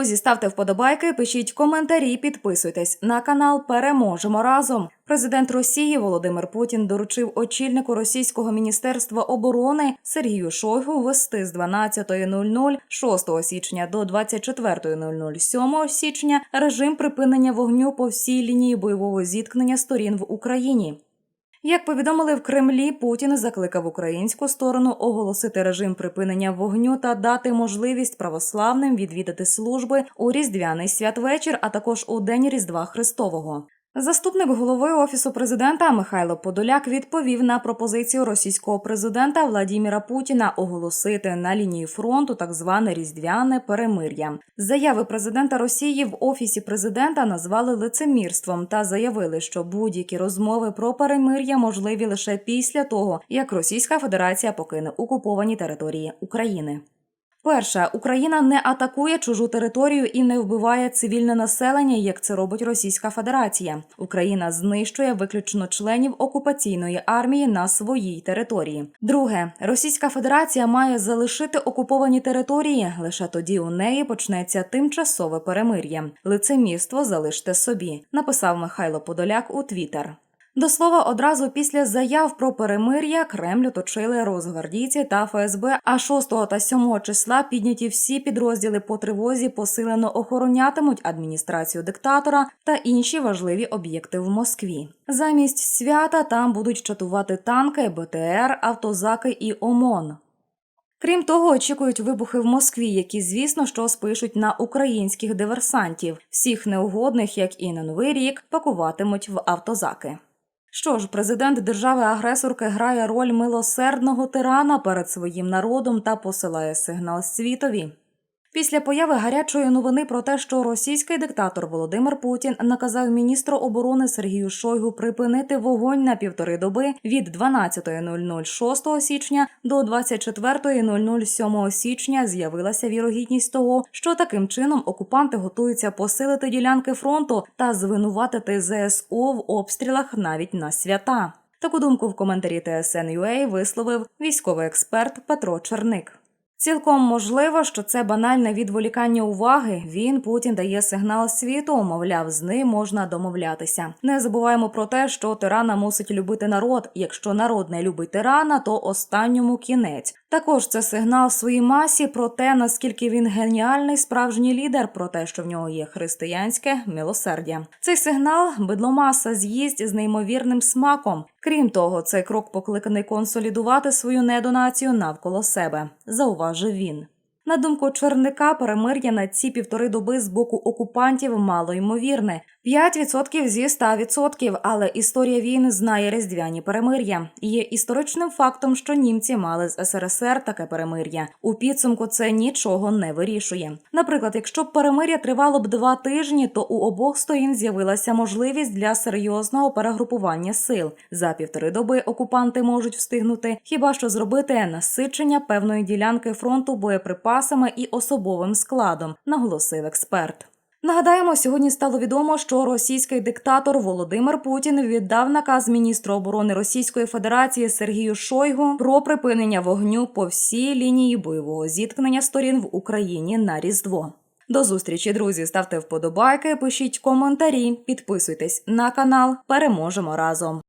Друзі, ставте вподобайки, пишіть коментарі, підписуйтесь на канал. Переможемо разом. Президент Росії Володимир Путін доручив очільнику російського міністерства оборони Сергію Шойгу вести з 12.00 6 січня до 24.00 7 січня режим припинення вогню по всій лінії бойового зіткнення сторін в Україні. Як повідомили в Кремлі, Путін закликав українську сторону оголосити режим припинення вогню та дати можливість православним відвідати служби у різдвяний святвечір, а також у день Різдва Христового. Заступник голови офісу президента Михайло Подоляк відповів на пропозицію російського президента Владіміра Путіна оголосити на лінії фронту так зване різдвяне перемир'я. Заяви президента Росії в офісі президента назвали лицемірством та заявили, що будь-які розмови про перемир'я можливі лише після того, як Російська Федерація покине окуповані території України. Перше, Україна не атакує чужу територію і не вбиває цивільне населення, як це робить Російська Федерація. Україна знищує виключно членів окупаційної армії на своїй території. Друге, Російська Федерація має залишити окуповані території. Лише тоді у неї почнеться тимчасове перемир'я. Лицемірство залиште собі, написав Михайло Подоляк у Твіттер. До слова, одразу після заяв про перемир'я Кремль оточили розгвардійці та ФСБ. А 6 та 7 числа підняті всі підрозділи по тривозі посилено охоронятимуть адміністрацію диктатора та інші важливі об'єкти в Москві. Замість свята там будуть чатувати танки, БТР, автозаки і ОМОН. Крім того, очікують вибухи в Москві, які, звісно, що спишуть на українських диверсантів. Всіх неугодних, як і на новий рік, пакуватимуть в автозаки. Що ж, президент держави-агресорки грає роль милосердного тирана перед своїм народом та посилає сигнал світові. Після появи гарячої новини про те, що російський диктатор Володимир Путін наказав міністру оборони Сергію Шойгу припинити вогонь на півтори доби від 12.00 6 січня до 24.00 7 січня, з'явилася вірогідність того, що таким чином окупанти готуються посилити ділянки фронту та звинуватити ЗСУ в обстрілах навіть на свята. Таку думку в коментарі TSN.ua висловив військовий експерт Петро Черник. Цілком можливо, що це банальне відволікання уваги. Він Путін дає сигнал світу, мовляв, з ним можна домовлятися. Не забуваємо про те, що тирана мусить любити народ. Якщо народ не любить тирана, то останньому кінець. Також це сигнал своїй масі про те, наскільки він геніальний справжній лідер, про те, що в нього є християнське милосердя. Цей сигнал бидломаса з'їсть з неймовірним смаком. Крім того, цей крок покликаний консолідувати свою недонацію навколо себе, зауважив він. На думку Черника, перемир'я на ці півтори доби з боку окупантів мало ймовірне. 5% зі 100%, але історія війни знає різдвяні перемир'я. Є історичним фактом, що німці мали з СРСР таке перемир'я. У підсумку це нічого не вирішує. Наприклад, якщо б перемир'я тривало б два тижні, то у обох сторін з'явилася можливість для серйозного перегрупування сил. За півтори доби окупанти можуть встигнути хіба що зробити насичення певної ділянки фронту боєприпасами і особовим складом, наголосив експерт. Нагадаємо, сьогодні стало відомо, що російський диктатор Володимир Путін віддав наказ міністру оборони Російської Федерації Сергію Шойгу про припинення вогню по всій лінії бойового зіткнення сторін в Україні на Різдво. До зустрічі, друзі. Ставте вподобайки, пишіть коментарі, підписуйтесь на канал. Переможемо разом.